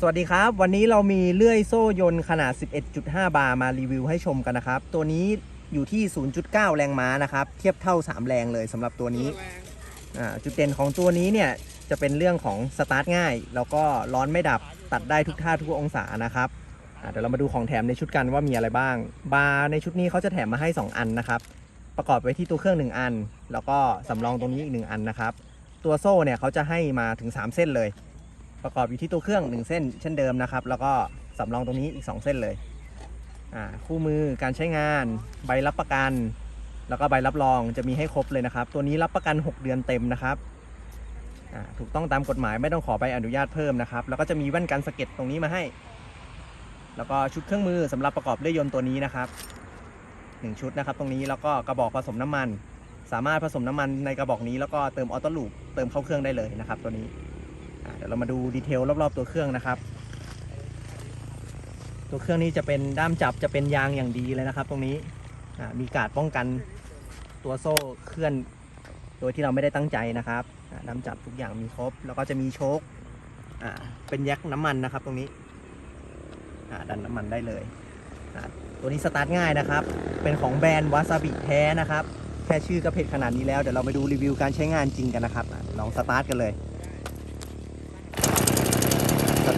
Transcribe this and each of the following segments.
สวัสดีครับ วันนี้เรามีเลื่อยโซ่ยนต์ขนาด 11.5 บาร์มารีวิวให้ชมกันนะครับ ตัวนี้อยู่ที่ 0.9 แรงม้านะครับ เทียบเท่า 3 แรงเลยสำหรับตัวนี้อ่าจุดเด่นของตัวนี้เนี่ยจะเป็นเรื่องของสตาร์ทง่าย แล้วก็ร้อนไม่ดับตัดได้ทุกท่าทุกองศานะครับอ่าเดี๋ยวเรามาดูของแถมในชุดกันว่ามีอะไรบ้าง บาร์ในชุดนี้เขาจะแถมมาให้ 2 อันนะครับ ประกอบไว้ที่ตัวเครื่อง 1 อัน แล้วก็สำรองตรงนี้อีก 1 อันนะครับ ตัวโซ่เนี่ยเขาจะให้มาถึง 3 เส้นเลย ประกอบอยู่ที่ตัวเครื่อง 1 เส้นเช่นเดิมนะครับ แล้วก็สำรองตรงนี้อีก 2 เส้นเลยอ่าคู่มือการใช้งานใบรับประกัน แล้วก็ใบรับรองจะมีให้ครบเลยนะครับ ตัวนี้รับประกัน 6 เดือนเต็มนะครับอ่าถูกต้องตามกฎหมายไม่ต้องขอใบอนุญาตเพิ่มนะครับ แล้วก็จะมีแว่นกันสะเก็ดตรงนี้มาให้ แล้วก็ชุดเครื่องมือสำหรับประกอบเลื่อยยนต์ตัวนี้นะครับหนึ่งชุดนะครับ ตรงนี้แล้วก็กระบอกผสมน้ำมัน สามารถผสมน้ำมันในกระบอกนี้แล้วก็เติมออโต้ลูปเติมเข้าเครื่องได้เลยนะครับ ตัวนี้ เดี๋ยวเรามาดูดีเทลรอบๆตัวเครื่องนะครับ ตัวเครื่องนี้จะเป็นด้ามจับจะเป็นยางอย่างดีเลยนะครับ ตรงนี้มีการดป้องกันตัวโซ่เคลื่อน โดยที่เราไม่ได้ตั้งใจนะครับด้ามจับทุกอย่างมีครบ แล้วก็จะมีโชคเป็นแยกน้ำมันนะครับ ตรงนี้ดันน้ำมันได้เลย ตัวนี้สตาร์ทง่ายนะครับ เป็นของแบรนด์วาซาบิแท้นะครับ แค่ชื่อก็เผ็ดขนาดนี้แล้ว เดี๋ยวเราไปดูรีวิวการใช้งานจริงกันนะครับ ลองสตาร์ทกันเลย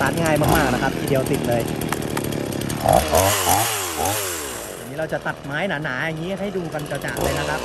ตาร์ทง่ายมากๆนะครับ ทีเดียวติดเลยวันนี้เราจะตัดไม้หนาๆอย่างนี้ให้ดูกันจะๆเลยนะครับ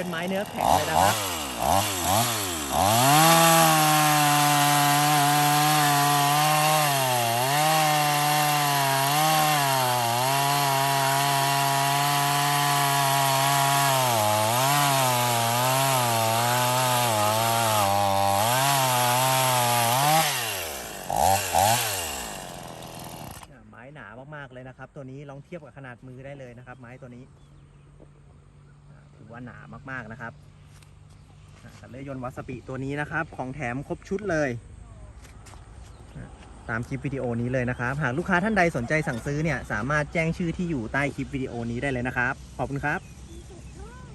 เป็นไม้เนื้อแข็งเลยนะครับไม้หนามากๆเลยนะครับ ตัวนี้ลองเทียบกับขนาดมือได้เลยนะครับ ไม้ตัวนี้ ว่าหนามากๆนะครับอ่าแต่เลื้อยยนต์วัสปิตัวนี้นะครับ ของแถมครบชุดเลยตามคลิปวิดีโอนี้เลยนะครับ หากลูกค้าท่านใดสนใจสั่งซื้อเนี่ย สามารถแจ้งชื่อที่อยู่ใต้คลิปวิดีโอนี้ได้เลยนะครับ ขอบคุณครับ